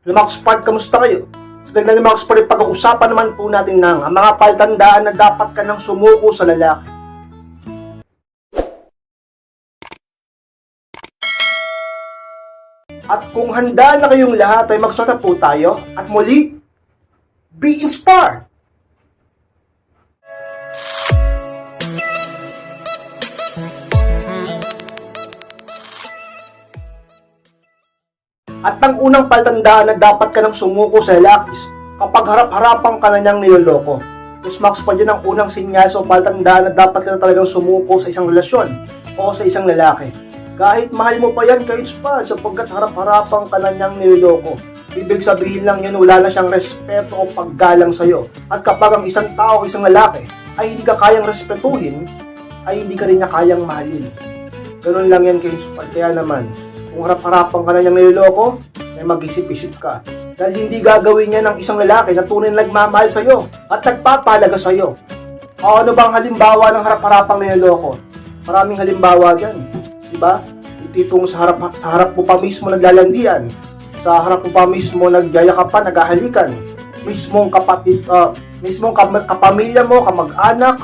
Lumax Park, kamusta kayo? Sa tignan ni Max Park, pag-uusapan naman po natin ng ang mga paltandaan na dapat ka nang sumuko sa lalaki. At kung handa na kayong lahat ay magsara po tayo at muli, be inspired! At ang unang paltandaan na dapat ka nang sumuko sa lalakis kapag harap-harapan ka na niyang niloloko. Yes, Max, pa dyan ang unang sinyas o paltandaan na dapat ka na talagang sumuko sa isang relasyon o sa isang lalaki. Kahit mahal mo pa yan kay Inspire sapagkat harap-harapan ka na niyang niloloko. Ibig sabihin lang yan, wala na siyang respeto o paggalang sa'yo. At kapag ang isang tao o isang lalaki ay hindi ka kayang respetuhin, ay hindi ka rin niya kayang mahalin. Ganun lang yan kay Inspire. Kaya naman, kung harap-harapan ka na niyang niloloko, ay mag-isip-isip ka. Dahil hindi gagawin niya ng isang lalaki na tunay na nagmamahal sa'yo at nagpapalaga sa'yo. O ano bang halimbawa ng harap-harapang niloloko? Maraming halimbawa dyan. Diba? Tipong sa harap, sa harap mo pa mismo naglalandian. Sa harap mo pa mismo nagyayakapan, naghahalikan. Mismong kapatid, ah, mismong kam- kapamilya mo, kamag-anak.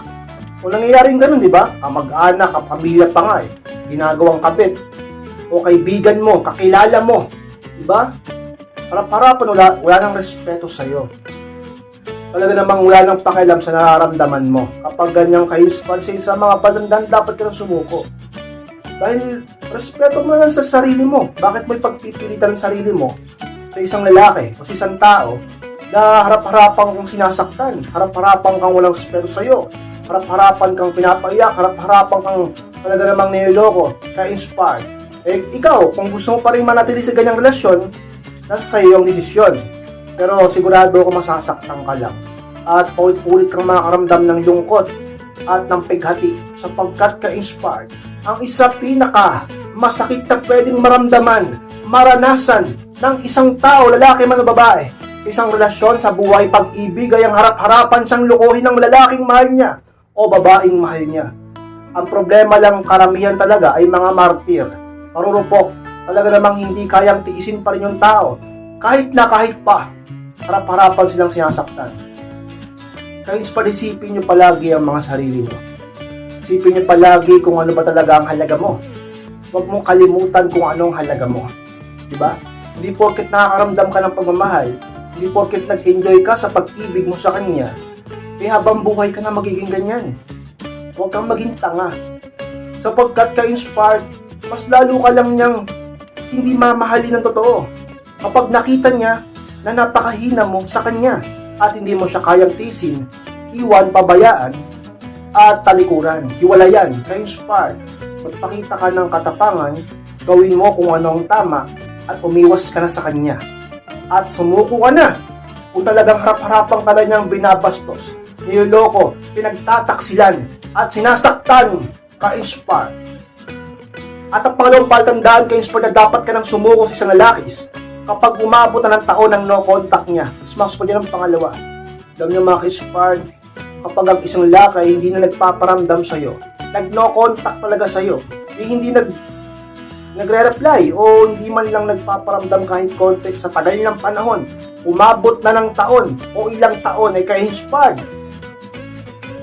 O nangyayaring ganun, di ba? Kamag-anak, kapamilya pa nga eh. Ginagawang kabit. O kaibigan mo, kakilala mo. Di ba? Harap-harapan wala, wala nang respeto sa'yo. Talaga namang wala nang pakialam sa nararamdaman mo. Kapag ganyang kayo pansin sa mga palandan, dapat ka nang sumuko. Dahil respeto mo lang sa sarili mo. Bakit mo ipagpipilitan ang sarili mo sa isang lalaki o sa isang tao na harap-harapan kang sinasaktan, harap-harapan kang walang respeto sa'yo, harap-harapan kang pinapaiyak, harap-harapan kang talaga namang niloloko, ka-inspire. Eh, ikaw, kung gusto mo pa rin manatili sa ganyang relasyon, nasa sa iyo ang desisyon. Pero sigurado ako masasaktan ka lang. At paulit-ulit kang makakaramdam ng lungkot at ng pighati sapagkat ka-inspired. Ang isa pinaka masakit na pwedeng maramdaman, maranasan ng isang tao, lalaki man o babae, sa isang relasyon sa buhay pag-ibig ay ang harap-harapan siyang lukuhin ng lalaking mahal niya o babaeng mahal niya. Ang problema lang karamihan talaga ay mga martir, marurupok, talaga namang hindi kayang tiisin pa rin yung tao. Kahit na kahit pa, harap-harapan silang sinasaktan. Kaya ispadisipin nyo palagi ang mga sarili nyo. Isipin nyo palagi kung ano ba talaga ang halaga mo. Huwag mong kalimutan kung anong halaga mo. Diba? Hindi porket nakakaramdam ka ng pagmamahal, hindi porket nag-enjoy ka sa pag-ibig mo sa kanya, eh habang buhay ka na magiging ganyan. Huwag kang maging tanga. Sapagkat ka-inspired, mas lalo ka lang niyang hindi mamahalin ng totoo. Kapag nakita niya na napakahina mo sa kanya at hindi mo siya kayang tisin, iwan, pabayaan, at talikuran, hiwalayan, ka-inspired. Magpakita ka ng katapangan, gawin mo kung ano ang tama, at umiwas ka na sa kanya. At sumuko ka na kung talagang harap-harapang ka na niyang binabastos, niloloko, pinagtataksilan, at sinasaktan, ka-inspired. At ang pangalawang paltandaan kay Inspire na dapat ka nang sumuko sa isang lalakis kapag umabot na ng taon ng no contact niya. Smash po dyan ang pangalawa. Alam niyo mga ka-Inspire, kapag ang isang lalaki ay hindi na nagpaparamdam sa'yo, nag-no contact talaga sa'yo, eh, hindi nag nagre-reply o hindi man lang nagpaparamdam kahit konti sa tagal ng panahon, umabot na ng taon o ilang taon ay ka-inspired.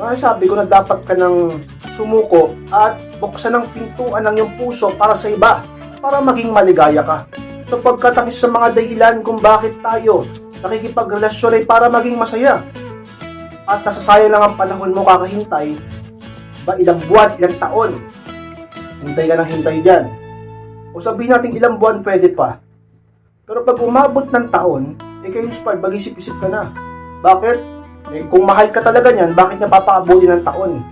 Masasabi ko na dapat ka ng sumuko at buksan ang pintuan ng iyong puso para sa iba, para maging maligaya ka. Sapagkat ang isa sa mga dahilan kung bakit tayo nakikipagrelasyon ay para maging masaya. At nasasayang lang ang panahon mo kakahintay, ba ilang buwan, ilang taon. Hintay ka ng hintay dyan. O sabihin natin ilang buwan pwede pa. Pero pag umabot ng taon, eh kayo inspired, mag-isip-isip ka na. Bakit? Eh, kung mahal ka talaga niyan, bakit niya papaabuti ng taon?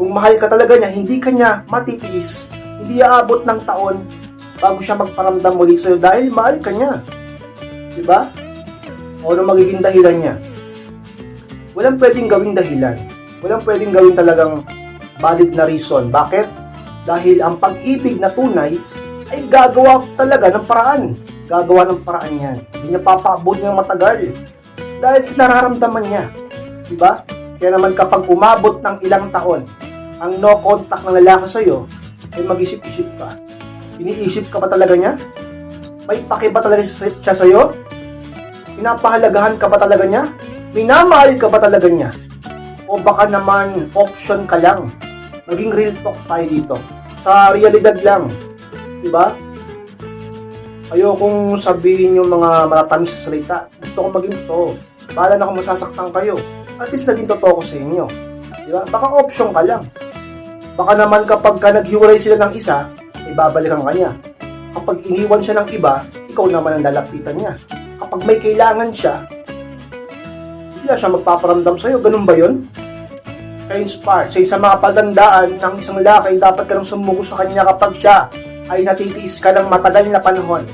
Kung mahal ka talaga niya, hindi ka niya matitiis. Hindi aabot ng taon bago siya magparamdam muli sa'yo dahil mahal ka niya. Diba? O ano magiging dahilan niya? Walang pwedeng gawing dahilan. Walang pwedeng gawin talagang valid na reason. Bakit? Dahil ang pag-ibig na tunay ay gagawa talaga ng paraan. Gagawa ng paraan yan. Hindi niya papaabot ng matagal. Dahil sa nararamdaman niya. Diba? Kaya naman kapag umabot ng ilang taon, ang no contact ng lalaki sa'yo, ay mag-isip-isip ka. Iniisip ka ba talaga niya? May paki ba talaga siya sa'yo? Pinapahalagahan ka ba talaga niya? Minamahal ka ba talaga niya? O baka naman option ka lang? Maging real talk tayo dito. Sa realidad lang. Diba? Ayokong sabihin yung mga matatamis sa salita. Gusto ko maging totoo. Bahala na kung masasaktan kayo. At least naging totoo ko sa inyo. Diba? Baka option ka lang. Baka naman kapag ka naghiwalay sila ng isa, ibabalikan ka niya. Kapag iniwan siya ng iba, ikaw naman ang lalapitan niya. Kapag may kailangan siya, na siya magpaparamdam sa'yo. Ganun ba yun? ka-inspired. Sa isang mga pagandaan ng isang lalaki, dapat ka nang sumuko sa kanya kapag siya ay natitiis ka ng matagal na panahon.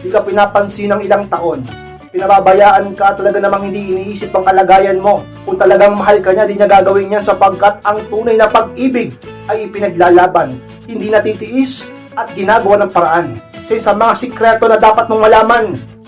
Hindi ka pinapansin ng ilang taon. Pinababayaan ka talaga namang hindi iniisip ang kalagayan mo. Kung talagang mahal ka niya, di niya gagawin yan sapagkat ang tunay na pag-ibig ay ipinaglalaban. Hindi natitiis at ginagawa ng paraan. So sa mga sikreto na dapat mong malaman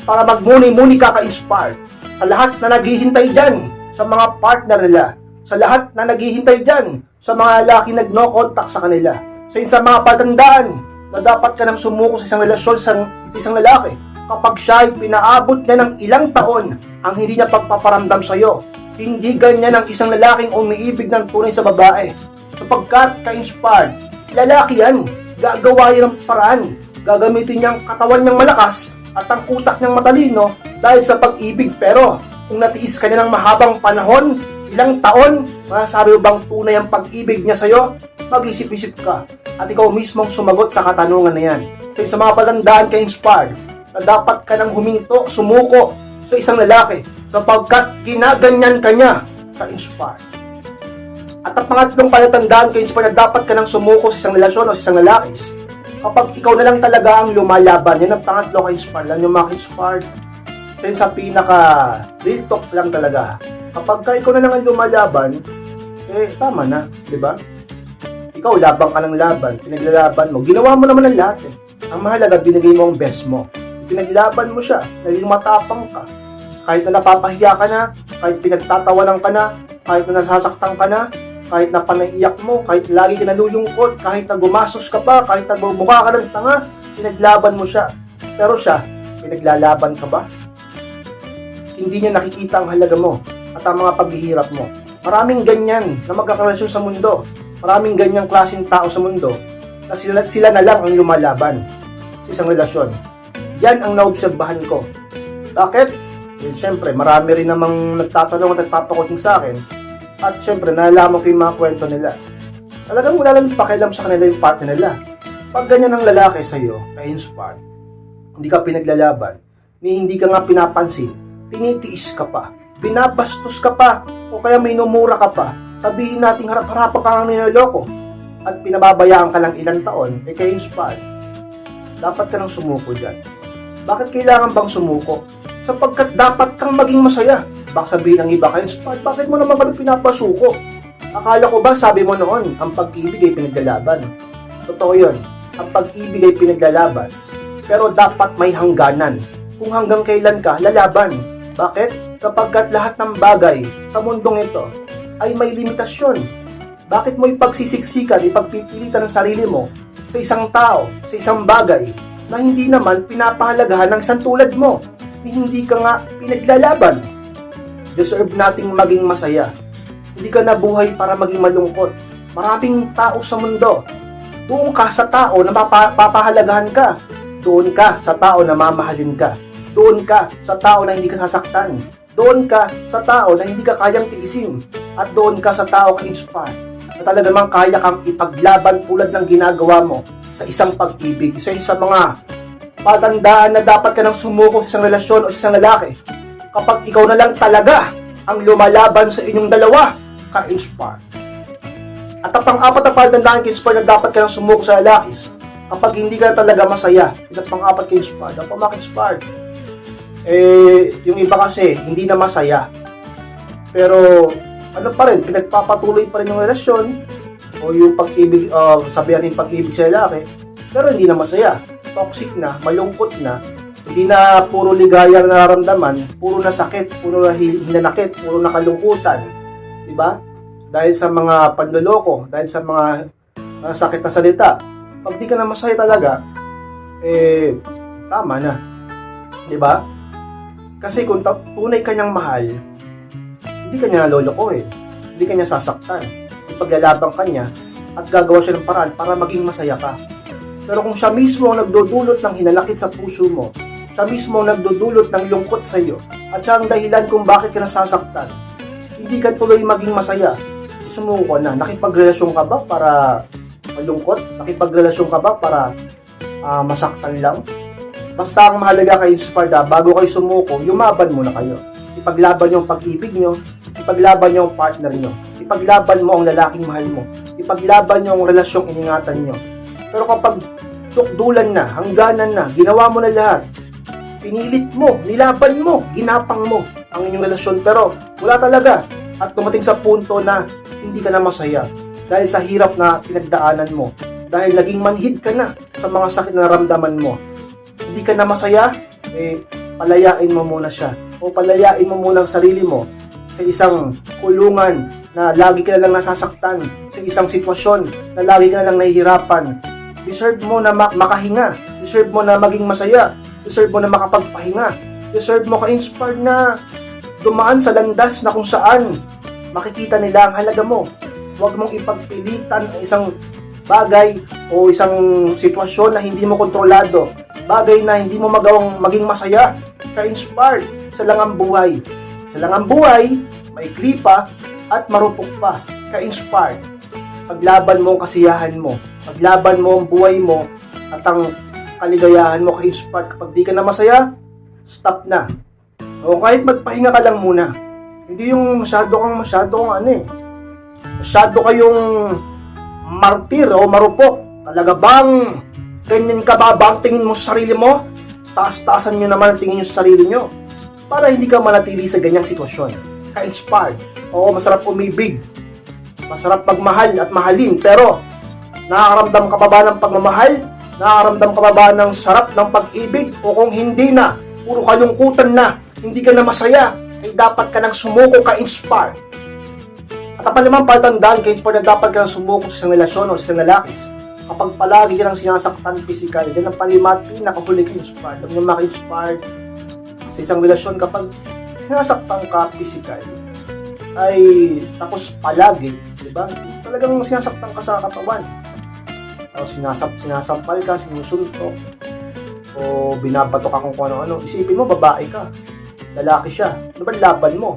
para magmuni-muni ka ka-inspired. Sa lahat na naghihintay dyan, sa mga partner nila, sa lahat na naghihintay dyan, sa mga lalaki nag-no contact sa kanila. So sa mga patandaan na dapat ka nang sumuko sa isang relasyon sa isang lalaki kapag siya ay pinaabot niya ng ilang taon ang hindi niya pagpaparamdam sa iyo. Hindi ganyan ang isang lalaking umiibig ng tunay sa babae. Sapagkat ka-inspired, lalaki yan. Gagawa yan ng paraan. Gagamitin niyang katawan niyang malakas at ang utak niyang matalino dahil sa pag-ibig. Pero kung natiis ka niya ng mahabang panahon, ilang taon, masasabi bang tunay ang pag-ibig niya sa'yo? Mag-isip-isip ka at ikaw mismong sumagot sa katanungan na yan. So, sa mga palandaan ka inspired na dapat ka nang huminto, sumuko sa isang lalaki sapagkat ginaganyan ka niya ka-inspired. At ang pangatlong palatandaan ka inspired na dapat ka nang sumuko sa isang relasyon o sa isang lalaki is kapag ikaw na lang talaga ang lumalaban, yan ang pangatlo ka-inspired lang, yung inspired sa yun sa pinaka real talk lang talaga. Kapag ka ikaw na lang ang lumalaban, eh tama na, di ba? Ikaw, labang ka ng laban, pinaglalaban mo. Ginawa mo naman ang lahat eh. Ang mahalaga, binigay mo ang best mo. Pinaglaban mo siya, naging matapang ka. Kahit na napapahiya ka na, kahit pinagtatawanan ka na, kahit na nasasaktan ka na, kahit na panaiyak mo, kahit lagi ka nalulungkot, kahit na gumasos ka pa, kahit na bumukha ka ng tanga, pinaglaban mo siya. Pero siya, pinaglalaban ka ba? Hindi niya nakikita ang halaga mo at ang mga paghihirap mo. Maraming ganyan na magkakarelasyon sa mundo. Maraming ganyang klaseng tao sa mundo na sila, sila na lang ang lumalaban sa isang relasyon. Yan ang naobserbahan ko. Bakit? Eh, Siyempre, marami rin namang nagtatanong at nagpapakuting sa akin. At siyempre, nalaman ko yung mga kwento nila. Talagang wala lang pakialam sa kanila yung partner nila. Pag ganyan ang lalaki sa'yo, ka-inspired, hindi ka pinaglalaban, ni hindi ka nga pinapansin, tinitiis ka pa, binabastos ka pa, o kaya may numura ka pa, sabihin nating harap-harapan ka nga niloloko, at pinababayaan ka lang ilang taon, eh kayo inspired. Dapat ka nang sumuko dyan. Bakit kailangan bang sumuko? Sapagkat dapat kang maging masaya. Baka sabihin ng iba kayo, bakit mo naman kami pinapasuko? Akala ko ba, sabi mo noon, ang pag-ibig ay pinaglalaban. Totoo yun, ang pag-ibig ay pinaglalaban. Pero dapat may hangganan. Kung hanggang kailan ka, lalaban. Bakit? Sapagkat lahat ng bagay sa mundong ito ay may limitasyon. Bakit mo ipagsisiksikan, ipagpipilitan ng sarili mo sa isang tao, sa isang bagay na hindi naman pinapahalagahan ng isang tulad mo? Hindi ka nga pinaglalaban. Deserve nating maging masaya. Hindi ka nabuhay para maging malungkot. Maraming tao sa mundo. Doon ka sa tao na mapa- papahalagahan ka. Doon ka sa tao na mamahalin ka. Doon ka sa tao na hindi ka sasaktan. Doon ka sa tao na hindi ka kayang tiisin. At doon ka sa tao ka-inspire. Na talaga mang kaya kang ipaglaban tulad ng ginagawa mo sa isang pag-ibig. Isa sa mga patandaan na dapat ka nang sumuko sa isang relasyon o sa isang lalaki. Kapag ikaw na lang talaga ang lumalaban sa inyong dalawa, ka-inspire. At ang pang-apat na patandaan ka-inspire na dapat ka nang sumuko sa lalaki kapag hindi ka talaga masaya. At pang-apat ka-inspire, ang pang-inspired. Eh, yung iba kasi, hindi na masaya. Pero, ano pa rin, pinagpapatuloy pa rin yung relasyon o yung pag-ibig, uh, sabihan yung pag-ibig sa lalaki, pero hindi na masaya. Toxic na, malungkot na, hindi na puro ligaya ang nararamdaman, puro na sakit, puro na hi- hinanakit, puro na kalungkutan. Di ba? Dahil sa mga panloloko, dahil sa mga uh, sakit na salita. Pag di ka na masaya talaga, eh, tama na. Di ba? Kasi kung tunay kanyang mahal, hindi kanya loloko eh. Hindi kanya sasaktan. Ipaglalaban kanya at gagawa siya ng paraan para maging masaya ka. Pero kung siya mismo ang nagdudulot ng hinalakit sa puso mo, siya mismo ang nagdudulot ng lungkot sa iyo, at siya ang dahilan kung bakit ka nasasaktan, hindi ka tuloy maging masaya. Sumuko na. Nakipagrelasyon ka ba para malungkot? Nakipagrelasyon ka ba para ah, masaktan lang? Basta ang mahalaga kay Sparda, bago kayo sumuko, yumaban muna kayo. Ipaglaban yung pag-ibig nyo, ipaglaban nyo ang partner nyo, ipaglaban mo ang lalaking mahal mo, ipaglaban nyo ang relasyong iningatan nyo. Pero kapag sukdulan na, hangganan na, ginawa mo na lahat, pinilit mo, nilaban mo, ginapang mo ang inyong relasyon, pero wala talaga. At tumating sa punto na hindi ka na masaya dahil sa hirap na pinagdaanan mo, dahil naging manhid ka na sa mga sakit na naramdaman mo, hindi ka na masaya, eh, palayain mo muna siya. O palayain mo muna ang sarili mo sa isang kulungan na lagi ka na lang nasasaktan, sa isang sitwasyon na lagi ka na lang nahihirapan. Deserve mo na ma- makahinga. Deserve mo na maging masaya. Deserve mo na makapagpahinga. Deserve mo ka-inspire na dumaan sa landas na kung saan makikita nila ang halaga mo. Huwag mong ipagpilitan ang isang bagay o isang sitwasyon na hindi mo kontrolado. Bagay na hindi mo magawang maging masaya. Ka-inspired sa langang buhay. Sa langang buhay, may pa at marupok pa. Ka-inspired. Paglaban mo ang kasiyahan mo. Paglaban mo ang buhay mo at ang kaligayahan mo ka-inspired. Kapag di ka na masaya, stop na. O kahit magpahinga ka lang muna. Hindi yung masyado kang masyado kang ano eh. Masyado kayong martir o marupok. Talaga bang ganyan ka ba ba ang tingin mo sa sarili mo? Taas-taasan nyo naman ang tingin nyo sa sarili nyo. Para hindi ka manatili sa ganyang sitwasyon. Ka-inspired. Oo, masarap umibig. Masarap magmahal at mahalin. Pero, nakakaramdam ka ba ba ng pagmamahal? Nakakaramdam ka ba ba ng sarap ng pag-ibig? O kung hindi na, puro kalungkutan na, hindi ka na masaya, ay dapat ka nang sumuko ka-inspire. At ang naman patandaan ka-inspire na dapat ka nang sumuko sa isang relasyon o sa isang lalakis. Kapag palagi ka nang sinasaktan physical, yan ang palimat, pinakahuli ka-inspire. Alam niyo maka-inspire sa isang relasyon kapag sinasaktan ka physical, ay tapos palagi, di ba? Talagang sinasaktan ka sa katawan. O sinasap, sinasampal ka, sinusuntok, o binabato ka kung ano-ano. Isipin mo, babae ka. Lalaki siya. Ano ba laban mo?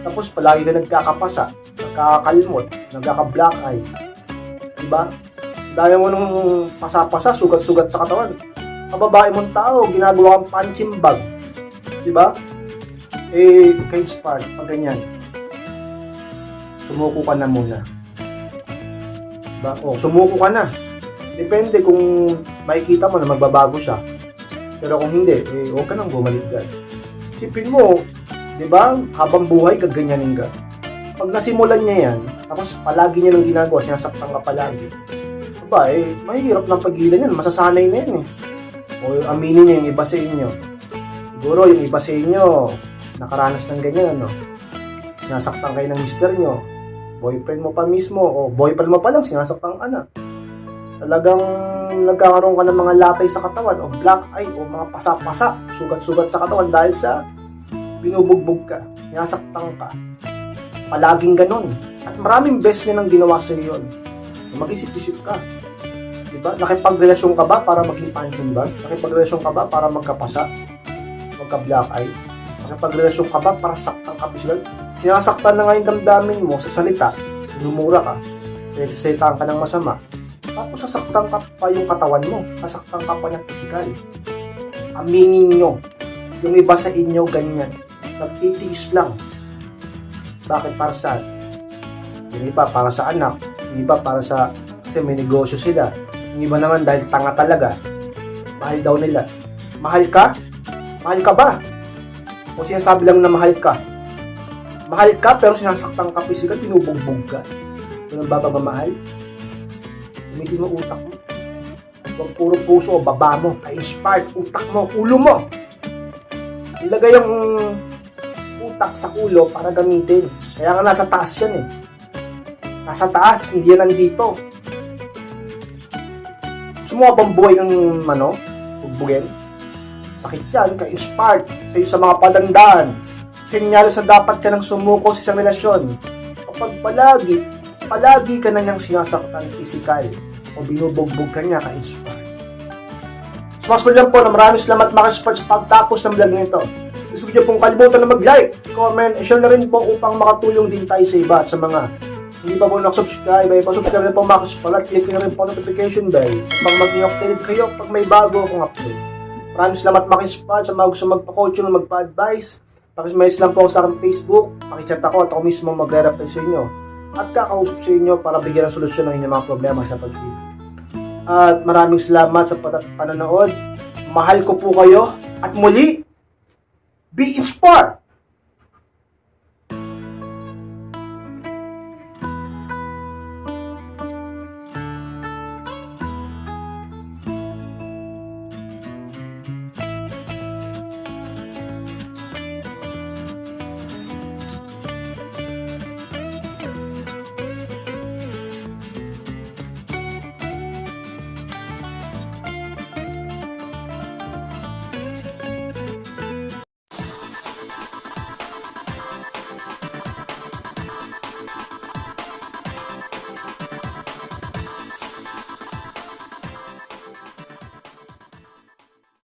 Tapos palagi ka nagkakapasa, nagkakakalmot, nagkaka-black eye. Diba? Dahil mo nung pasapasa, sugat-sugat sa katawan. Ang babae mong tao, ginagawa kang punching bag. Diba? Eh, kay Spark, pag ganyan, sumuko ka na muna. Diba? O, sumuko ka na. Depende kung makikita mo na magbabago siya. Pero kung hindi, eh, huwag ka nang bumalik dyan. Sipin mo, di ba, habang buhay, gaganyanin ka. Pag nasimulan niya yan, tapos palagi niya nang ginagawa, sinasaktan ka palagi. Diba, eh, mahirap ng pagilan yan, masasanay na yan eh. O aminin niya yung iba sa inyo. Siguro yung iba sa inyo, nakaranas ng ganyan, ano. Sinasaktan kayo ng mister nyo, boyfriend mo pa mismo, o boyfriend mo pa lang, sinasaktan ka na talagang nagkakaroon ka ng mga latay sa katawan o black eye o mga pasa-pasa, sugat-sugat sa katawan dahil sa binubugbog ka, sinasaktan ka. Palaging ganon. At maraming best niya nang ginawa sa iyo yun. Mag-isip-isip ka. Diba? Nakipagrelasyon ka ba para maging punching bag? Nakipagrelasyon ka ba para magkapasa? Magka-black eye? Nakipagrelasyon ka ba para saktan ka physical? Sinasaktan na nga yung damdamin mo sa salita. Lumura ka. Salitaan ka ng masama tapos sasaktan ka pa yung katawan mo. Sasaktan ka pa ng physical. Aminin nyo. Yung iba sa inyo ganyan. Nagtitiis lang. Bakit para saan? Yung iba para sa anak. Yung iba para sa... Kasi may negosyo sila. Yung iba naman dahil tanga talaga. Mahal daw nila. Mahal ka? Mahal ka ba? O sinasabi lang na mahal ka? Mahal ka pero sinasaktan ka physical, binubugbog ka. Yung bababamahal? gamitin mo utak mo. Huwag puro puso o baba mo. Ka-inspired utak mo, ulo mo. Ilagay ang utak sa ulo para gamitin. Kaya nga nasa taas yan eh. Nasa taas, hindi yan nandito. Gusto mo bang buhay ng ano? Bugbugin? Sakit yan, ka-inspired sa sa mga patandaan. Senyales na dapat ka nang sumuko sa isang relasyon. Kapag palagi, palagi ka na niyang sinasaktan physical o binubugbog ka niya ka-inspired. Sumasmal lang po na maraming salamat mga support sa pagtapos ng vlog nito. Gusto ko niyo pong kalimutan na mag-like, comment, and share na rin po upang makatulong din tayo sa iba at sa mga hindi pa po nakasubscribe ay pasubscribe na po mga kasupport at click na rin po notification bell upang maging updated kayo pag may bago akong upload. Maraming salamat mga kasupport sa mga gusto magpa-coaching o magpa-advise. Pakismess lang po ako sa aking Facebook, pakichat ako at ako mismo magre-reply sa inyo at kakausap sa inyo para bigyan ng solusyon ng inyong mga problema sa pag-ibig. At maraming salamat sa pananood. Mahal ko po kayo. At muli, be inspired!